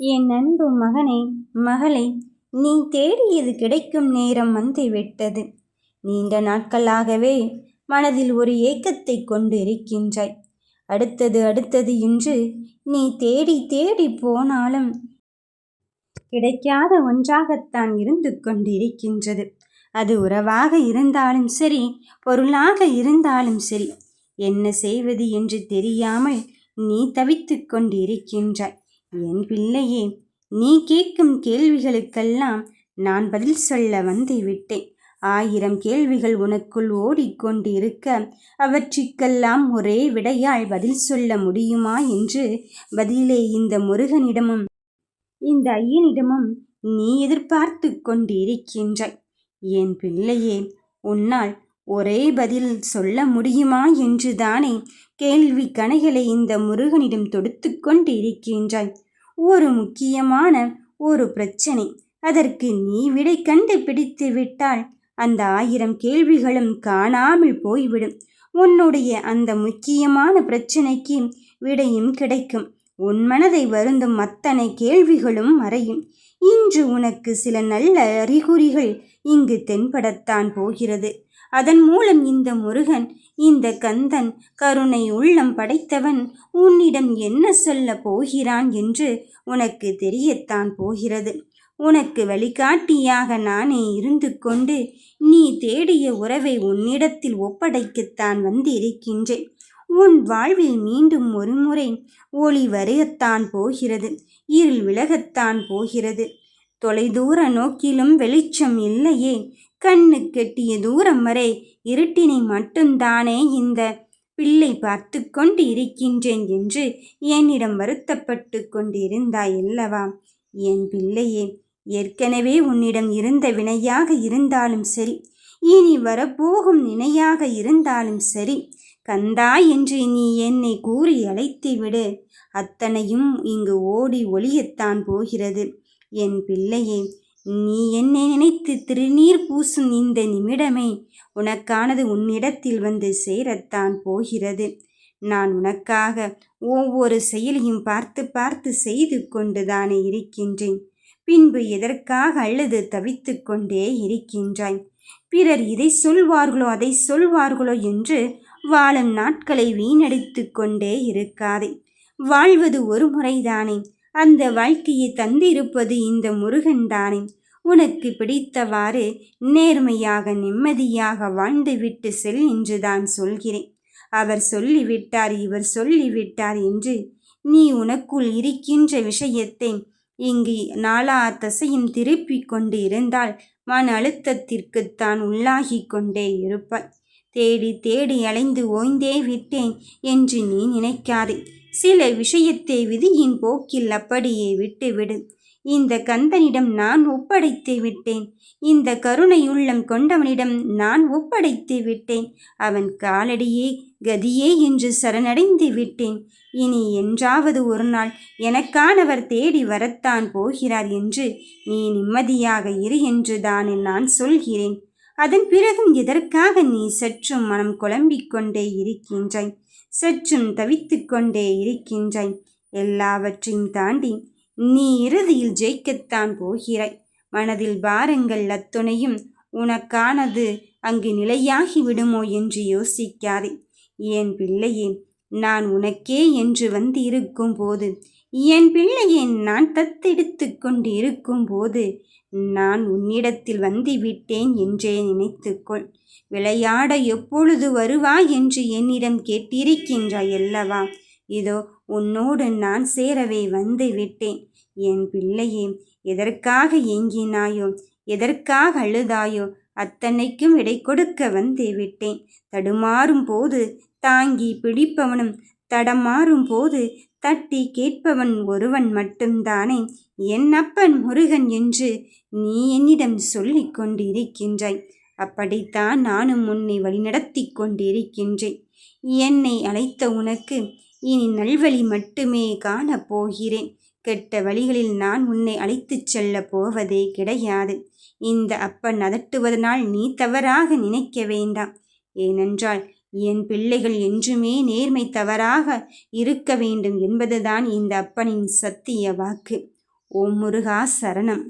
என் அன்பு மகனே மகளே நீ தேடியது கிடைக்கும் நேரம் வந்து விட்டது நீண்ட நாட்களாகவே மனதில் ஒரு ஏக்கத்தை கொண்டு இருக்கின்றாய் அடுத்தது அடுத்தது என்று நீ தேடி தேடி போனாலும் கிடைக்காத ஒன்றாகத்தான் இருந்து கொண்டிருக்கின்றது. அது உறவாக இருந்தாலும் சரி பொருளாக இருந்தாலும் சரி என்ன செய்வது என்று தெரியாமல் நீ தவித்து கொண்டிருக்கின்றாய். என் பிள்ளையே நீ கேட்கும் கேள்விகளுக்கெல்லாம் நான் பதில் சொல்ல வந்து விட்டேன். ஆயிரம் கேள்விகள் உனக்குள் ஓடிக்கொண்டிருக்க அவற்றிற்கெல்லாம் ஒரே விடையால் பதில் சொல்ல முடியுமா என்று பதிலே இந்த முருகனிடமும் இந்த ஐயனிடமும் நீ எதிர்பார்த்து கொண்டிருக்கின்றாய். என் பிள்ளையே உன்னால் ஒரே பதில் சொல்ல முடியுமா என்று தானே கேள்வி கணைகளை இந்த முருகனிடம் தொடுத்து கொண்டிருக்கின்றாய் ஒரு முக்கியமான ஒரு பிரச்சனை. அதற்கு நீ விடை கண்டுபிடித்து விட்டால் அந்த ஆயிரம் கேள்விகளும் காணாமல் போய்விடும். உன்னுடைய அந்த முக்கியமான பிரச்சனைக்கு விடையும் கிடைக்கும். உன் மனதை வருந்தும் அத்தனை கேள்விகளும் மறையும். இன்று உனக்கு சில நல்ல அறிகுறிகள் இங்கு தென்படத்தான் போகிறது. அதன் மூலம் இந்த முருகன் இந்த கந்தன் கருணை உள்ளம் படைத்தவன் உன்னிடம் என்ன சொல்ல போகிறான் என்று உனக்கு தெரியத்தான் போகிறது. உனக்கு வழிகாட்டியாக நானே இருந்து கொண்டு நீ தேடிய உறவை உன்னிடத்தில் ஒப்படைக்கத்தான் வந்திருக்கின்றேன். உன் வாழ்வில் மீண்டும் ஒருமுறை ஒளி வரையத்தான் போகிறது. இருள் விலகத்தான் போகிறது. தொலைதூர நோக்கிலும் வெளிச்சம் இல்லையே. கண்ணு கெட்டிய தூரம் வரை இருட்டினை மட்டும்தானே இந்த பிள்ளை பார்த்து கொண்டு இருக்கின்றேன் என்று என்னிடம் வருத்தப்பட்டு கொண்டிருந்தாய் அல்லவா? என் பிள்ளையே ஏற்கனவே உன்னிடம் இருந்த வினையாக இருந்தாலும் சரி இனி வரப்போகும் நினையாக இருந்தாலும் சரி கந்தா என்று நீ என்னை கூறி அழைத்து விடு. அத்தனையும் இங்கு ஓடி ஒளியத்தான் போகிறது. என் பிள்ளையே நீ என்னை நினைத்து திருநீர் பூசும் இந்த நிமிடமே உனக்கானது உன்னிடத்தில் வந்து சேரத்தான் போகிறது. நான் உனக்காக ஒவ்வொரு செயலையும் பார்த்து பார்த்து செய்து கொண்டுதானே இருக்கின்றேன். பின்பு எதற்காக அழுது தவித்து கொண்டே இருக்கின்றாய்? பிறர் இதை சொல்வார்களோ அதை சொல்வார்களோ என்று வாழும் நாட்களை வீணடித்து கொண்டே இருக்காதே. வாழ்வது ஒரு முறைதானே. அந்த வாழ்க்கையை தந்திருப்பது இந்த முருகன்தானே உனக்கு பிடித்தவாறு நேர்மையாக நிம்மதியாக வாழ்ந்துவிட்டு செல் என்று தான் சொல்கிறேன். அவர் சொல்லிவிட்டார் இவர் சொல்லிவிட்டார் என்று நீ உனக்குள் இருக்கின்ற விஷயத்தை இங்கு நாலா தசையும் திருப்பிக் கொண்டு இருந்தால் மன அழுத்தத்திற்குத்தான் உள்ளாகி கொண்டே இருப்பாய். தேடி தேடி அலைந்து ஓய்ந்தே விட்டேன் என்று நீ நினைக்காதே. சில விஷயத்தை விதியின் போக்கில் அப்படியே விட்டுவிடு. இந்த கந்தனிடம் நான் ஒப்படைத்து விட்டேன். இந்த கருணையுள்ளம் கொண்டவனிடம் நான் ஒப்படைத்து விட்டேன். அவன் காலடியே கதியே என்று சரணடைந்து விட்டேன். இனி என்றாவது ஒரு நாள் எனக்கானவர் தேடி வரத்தான் போகிறார் என்று நீ நிம்மதியாக இரு என்றுதான் நான் சொல்கிறேன். அதன் பிறகும் எதற்காக நீ சற்றும் மனம் குழம்பிக் கொண்டே இருக்கின்றாய்? சற்றும் தவித்து கொண்டே இருக்கின்றாய். எல்லாவற்றையும் தாண்டி நீ இறுதியில் ஜெயிக்கத்தான் போகிறாய். மனதில் பாரங்கள் அத்துணையும் உனக்கானது அங்கு நிலையாகி விடுமோ என்று யோசிக்காதே. ஏன் பிள்ளையே நான் உனக்கே என்று வந்து இருக்கும் போது என் பிள்ளையை நான் தத்தெடுத்து கொண்டு இருக்கும் போது நான் உன்னிடத்தில் வந்துவிட்டேன் என்றே நினைத்துக்கொள். விளையாட எப்பொழுது வருவாய் என்று என்னிடம் கேட்டிருக்கின்றாய் அல்லவா? இதோ உன்னோடு நான் சேரவே வந்து விட்டேன் என் பிள்ளையே எதற்காக ஏங்கினாயோ எதற்காக அழுதாயோ அத்தனைக்கும் இடை கொடுக்க வந்து விட்டேன் தடுமாறும் போது தாங்கி பிடிப்பவனும் தடமாறும் போது தட்டி கேட்பவன் ஒருவன் மட்டும்தானே. என் அப்பன் முருகன் என்று நீ என்னிடம் சொல்லிக் கொண்டிருக்கின்றாய். அப்படித்தான் நானும் உன்னை வழிநடத்தி கொண்டிருக்கின்றேன். என்னை அழைத்த உனக்கு இனி நல்வழி மட்டுமே காணப் போகிறேன். கெட்ட வழிகளில் நான் உன்னை அழைத்துச் செல்ல போவதே கிடையாது. இந்த அப்பன் அதட்டுவதனால் நீ தவறாக நினைக்க வேண்டாம். ஏனென்றால் என் பிள்ளைகள் என்றுமே நேர்மை தவறாக இருக்க வேண்டும் என்பதுதான் இந்த அப்பனின் சத்திய வாக்கு. ஓம் முருகா சரணம்.